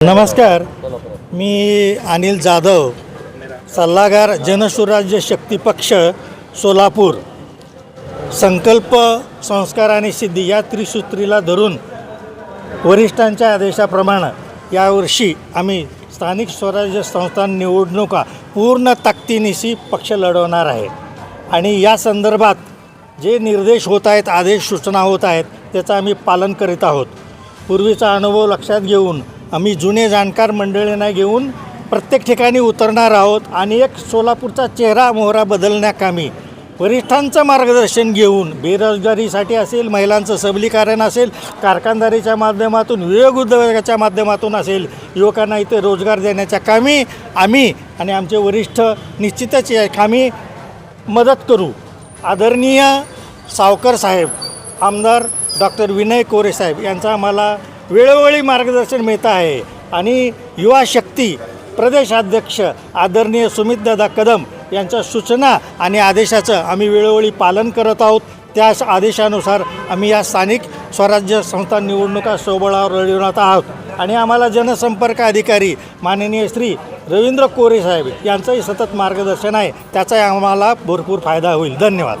नमस्कार. मी अनिल जाधव सल्लागार जनसुराज्य शक्ती पक्ष सोलापूर. संकल्प संस्कार आणि सिद्धी या त्रिसूत्रीला धरून वरिष्ठांच्या आदेशाप्रमाणे यावर्षी आम्ही स्थानिक स्वराज्य संस्थान निवडणुका पूर्ण ताकदीनिशी पक्ष लढवणार आहे. आणि या संदर्भात जे निर्देश होत आहेत आदेश सूचना होत आहेत त्याचं आम्ही पालन करीत आहोत. पूर्वीचा अनुभव लक्षात घेऊन आम्ही जुने जाणकार मंडळींना घेऊन प्रत्येक ठिकाणी उतरणार आहोत आणि एक सोलापूरचा चेहरा मोहरा बदलण्याकामी वरिष्ठांचं मार्गदर्शन घेऊन बेरोजगारीसाठी असेल महिलांचं सबलीकरण असेल कारखानदारीच्या माध्यमातून विवेक उद्योगाच्या माध्यमातून असेल युवकांना इथे रोजगार देण्याच्या कामी आम्ही आणि आमचे वरिष्ठ निश्चितच या कामी मदत करू. आदरणीय सावकर साहेब आमदार डॉक्टर विनय कोरे साहेब यांचा आम्हाला वेळोवेळी मार्गदर्शन मिळत आहे. आणि युवा शक्ती प्रदेशाध्यक्ष आदरणीय सुमितदादा कदम यांच्या सूचना आणि आदेशाचं आम्ही वेळोवेळी पालन करत आहोत. त्या आदेशानुसार आम्ही या स्थानिक स्वराज्य संस्था निवडणुका सोबळावर लढवणार आहोत. आणि आम्हाला जनसंपर्क अधिकारी माननीय श्री रवींद्र कोरे साहेब यांचंही सतत मार्गदर्शन आहे. त्याचाही आम्हाला भरपूर फायदा होईल. धन्यवाद.